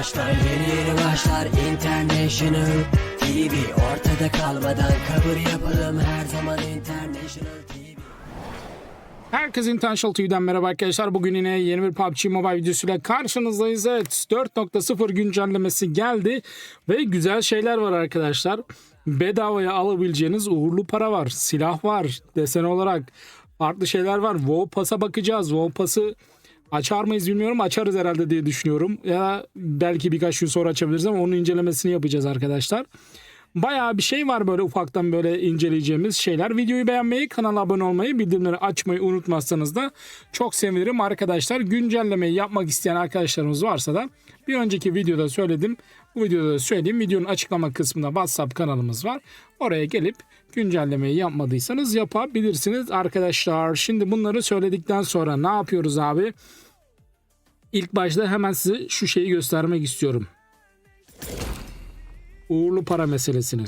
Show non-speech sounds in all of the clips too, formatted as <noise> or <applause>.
başlar Yeni yeni başlar International TV Ortada kalmadan kabul yapalım Her zaman International TV Herkese Intentional TV'den merhaba arkadaşlar. Bugün yine yeni bir PUBG Mobile videosuyla karşınızdayız. Evet 4.0 güncellemesi geldi ve güzel şeyler var arkadaşlar. Bedavaya alabileceğiniz uğurlu para var, silah var, desen olarak farklı şeyler var. WoW Pass'a bakacağız. WoW Pass'ı açar mıyız bilmiyorum. Açarız herhalde diye düşünüyorum. Ya belki birkaç gün sonra açabiliriz ama onun incelemesini yapacağız arkadaşlar. Bayağı bir şey var böyle ufaktan böyle inceleyeceğimiz şeyler. Videoyu beğenmeyi, kanala abone olmayı, bildirimleri açmayı unutmazsanız da çok sevinirim arkadaşlar. Güncellemeyi yapmak isteyen arkadaşlarımız varsa da bir önceki videoda söyledim. Bu videoda da söyleyeyim. Videonun açıklama kısmında WhatsApp kanalımız var. Oraya gelip güncellemeyi yapmadıysanız yapabilirsiniz arkadaşlar. Şimdi bunları söyledikten sonra ne yapıyoruz abi? İlk başta hemen size şu şeyi göstermek istiyorum uğurlu para meselesini.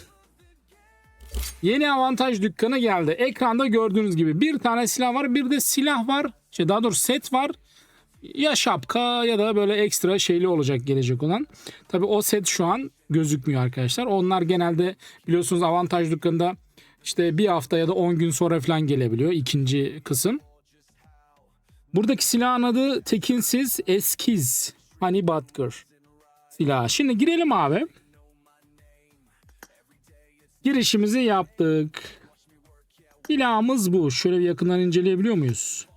Yeni avantaj dükkanı geldi. Ekranda gördüğünüz gibi bir tane silah var, bir de silah var. Şey daha doğrusu set var. Ya şapka ya da böyle ekstra şeyli olacak gelecek olan. Tabi o set şu an gözükmüyor arkadaşlar. Onlar genelde biliyorsunuz avantaj dükkanında işte bir hafta ya da 10 gün sonra falan gelebiliyor ikinci kısım. Buradaki silahın adı tekinsiz eskiz. Honey Butker silahı. Şimdi girelim abi. Girişimizi yaptık. Silahımız bu. Şöyle bir yakından inceleyebiliyor muyuz?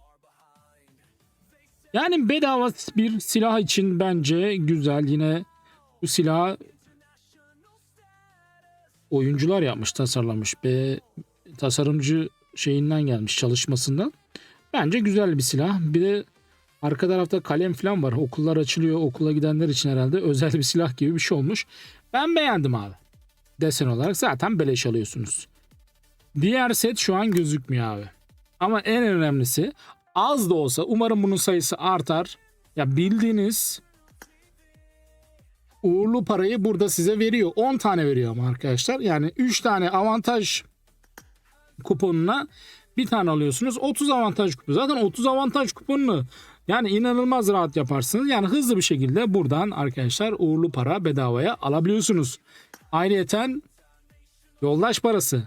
Yani bedava bir silah için bence güzel. Yine bu silah oyuncular yapmış, tasarlamış. Be tasarımcı şeyinden gelmiş, çalışmasından. Bence güzel bir silah. Bir de arka tarafta kalem falan var. Okullar açılıyor. Okula gidenler için herhalde özel bir silah gibi bir şey olmuş. Ben beğendim abi desen olarak zaten beleş alıyorsunuz. Diğer set şu an gözükmüyor abi. Ama en önemlisi az da olsa umarım bunun sayısı artar. Ya bildiğiniz uğurlu parayı burada size veriyor. 10 tane veriyor ama arkadaşlar. Yani 3 tane avantaj kuponuna bir tane alıyorsunuz. 30 avantaj kuponu. Zaten 30 avantaj kuponunu yani inanılmaz rahat yaparsınız. Yani hızlı bir şekilde buradan arkadaşlar uğurlu para bedavaya alabiliyorsunuz. Ayrıyeten yoldaş parası.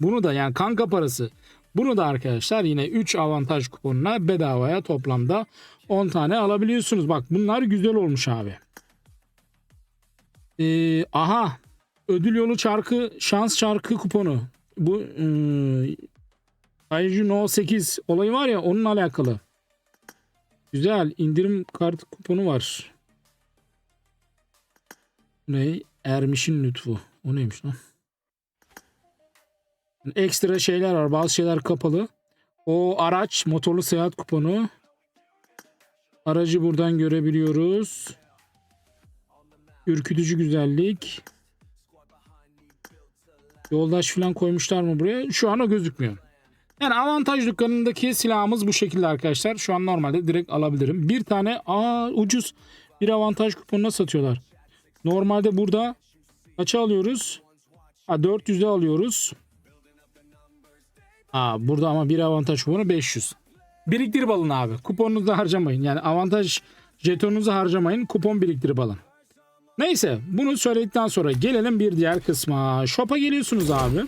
Bunu da yani kanka parası. Bunu da arkadaşlar yine 3 avantaj kuponuna bedavaya toplamda 10 tane alabiliyorsunuz. Bak bunlar güzel olmuş abi. Ee, aha ödül yolu çarkı şans çarkı kuponu. Bu e, Ayıcı No 8 olayı var ya onun alakalı. Güzel indirim kart kuponu var. Ne? Ermiş'in lütfu. O neymiş lan? Ekstra şeyler var. Bazı şeyler kapalı. O araç motorlu seyahat kuponu. Aracı buradan görebiliyoruz. Ürkütücü güzellik. Yoldaş falan koymuşlar mı buraya? Şu an o gözükmüyor. Yani avantaj dükkanındaki silahımız bu şekilde arkadaşlar. Şu an normalde direkt alabilirim. Bir tane aa ucuz bir avantaj kuponuna satıyorlar. Normalde burada kaça alıyoruz? Ha 400'e alıyoruz. Ha burada ama bir avantaj kuponu 500. Biriktirip alın abi. Kuponunuzu harcamayın. Yani avantaj jetonunuzu harcamayın. Kupon biriktirip alın. Neyse bunu söyledikten sonra gelelim bir diğer kısma. Shop'a geliyorsunuz abi.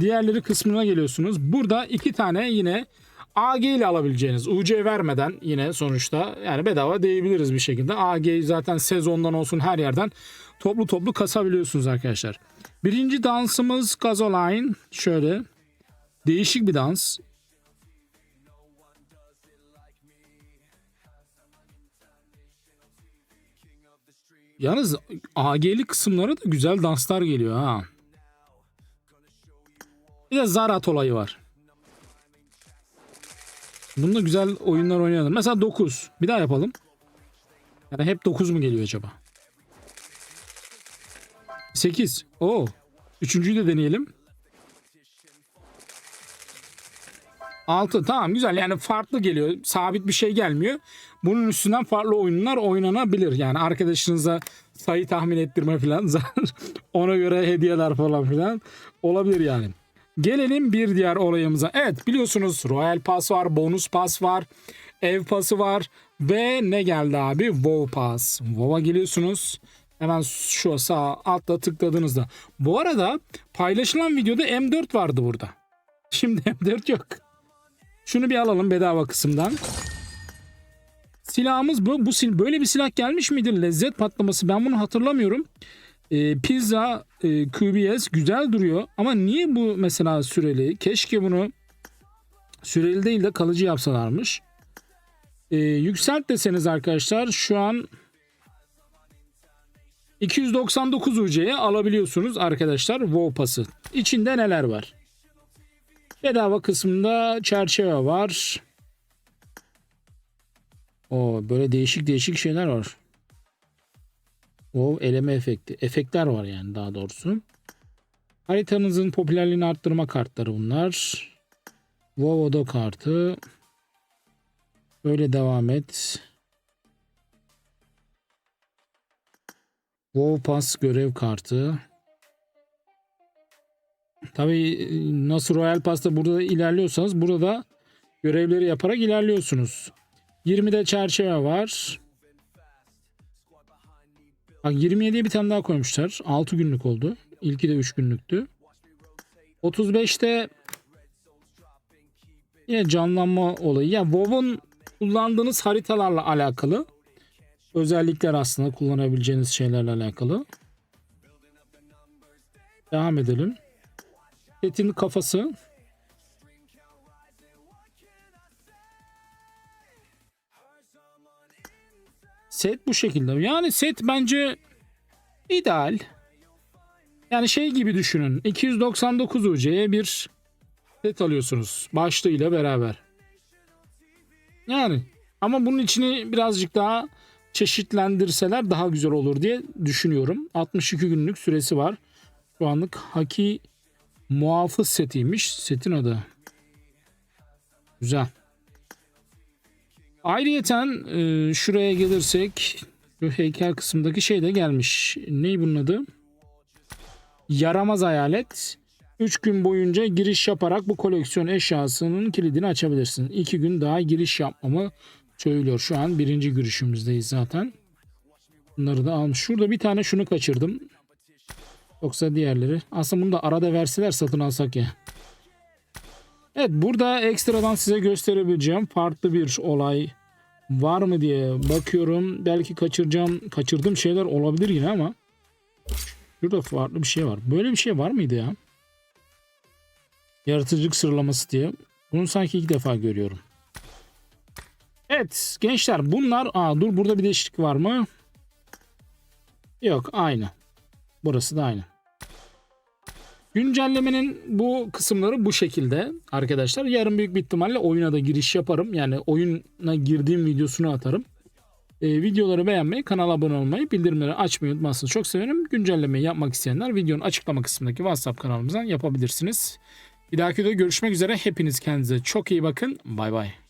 Diğerleri kısmına geliyorsunuz. Burada iki tane yine AG ile alabileceğiniz UC vermeden yine sonuçta yani bedava diyebiliriz bir şekilde. AG zaten sezondan olsun her yerden toplu toplu kasabiliyorsunuz arkadaşlar. Birinci dansımız Gazoline. Şöyle değişik bir dans. Yalnız AG'li kısımlara da güzel danslar geliyor ha. Bir de Zarat olayı var. Bunda güzel oyunlar oynayalım. Mesela 9. Bir daha yapalım. Yani hep 9 mu geliyor acaba? 8. Oo. Üçüncüyü de deneyelim. 6. Tamam güzel. Yani farklı geliyor. Sabit bir şey gelmiyor. Bunun üstünden farklı oyunlar oynanabilir. Yani arkadaşınıza sayı tahmin ettirme falan. <laughs> Ona göre hediyeler falan filan olabilir yani. Gelelim bir diğer olayımıza. Evet biliyorsunuz Royal Pass var, bonus pass var, ev pası var. Ve ne geldi abi? WoW Pass. WoW'a geliyorsunuz. Hemen şu sağ altta tıkladığınızda. Bu arada paylaşılan videoda M4 vardı burada. Şimdi M4 yok. Şunu bir alalım bedava kısımdan. Silahımız bu. Bu sil böyle bir silah gelmiş miydi? Lezzet patlaması. Ben bunu hatırlamıyorum. Ee, pizza e, QBS güzel duruyor ama niye bu mesela süreli? Keşke bunu süreli değil de kalıcı yapsalarmış. Ee, yükselt deseniz arkadaşlar şu an 299 UC'ye alabiliyorsunuz arkadaşlar WoW pası. İçinde neler var? Bedava kısmında çerçeve var. O böyle değişik değişik şeyler var. WoW eleme efekti. Efektler var yani daha doğrusu. Haritanızın popülerliğini arttırma kartları bunlar. WoW oda kartı. Böyle devam et. WoW Pass görev kartı. Tabii nasıl Royal Pass'ta burada ilerliyorsanız burada görevleri yaparak ilerliyorsunuz. 20'de çerçeve var. Bak 27'ye bir tane daha koymuşlar. 6 günlük oldu. İlki de 3 günlüktü. 35'te yine canlanma olayı. Ya WoW'un kullandığınız haritalarla alakalı özellikler aslında kullanabileceğiniz şeylerle alakalı. Devam edelim. Setin kafası. Set bu şekilde. Yani set bence ideal. Yani şey gibi düşünün. 299 UC'ye bir set alıyorsunuz. Başlığıyla beraber. Yani ama bunun içini birazcık daha çeşitlendirseler daha güzel olur diye düşünüyorum. 62 günlük süresi var. Şu anlık Haki muhafız setiymiş. Setin adı. Güzel. Ayrıyeten e, şuraya gelirsek şu heykel kısmındaki şey de gelmiş. Ney bunun adı? Yaramaz hayalet. 3 gün boyunca giriş yaparak bu koleksiyon eşyasının kilidini açabilirsin. 2 gün daha giriş yapmamı söylüyor. Şu an birinci girişimizdeyiz zaten. Bunları da almış. Şurada bir tane şunu kaçırdım. Yoksa diğerleri. Aslında bunu da arada verseler satın alsak ya. Evet burada ekstradan size gösterebileceğim farklı bir olay var mı diye bakıyorum. Belki kaçıracağım, kaçırdığım şeyler olabilir yine ama şurada farklı bir şey var. Böyle bir şey var mıydı ya? Yaratıcılık sıralaması diye. Bunu sanki ilk defa görüyorum. Evet gençler bunlar... Aa dur burada bir değişiklik var mı? Yok aynı. Burası da aynı. Güncellemenin bu kısımları bu şekilde arkadaşlar. Yarın büyük bir ihtimalle oyuna da giriş yaparım. Yani oyuna girdiğim videosunu atarım. Ee, videoları beğenmeyi, kanala abone olmayı, bildirimleri açmayı unutmazsınız. Çok severim. Güncellemeyi yapmak isteyenler videonun açıklama kısmındaki WhatsApp kanalımızdan yapabilirsiniz. Bir dahaki videoda görüşmek üzere. Hepiniz kendinize çok iyi bakın. Bay bay.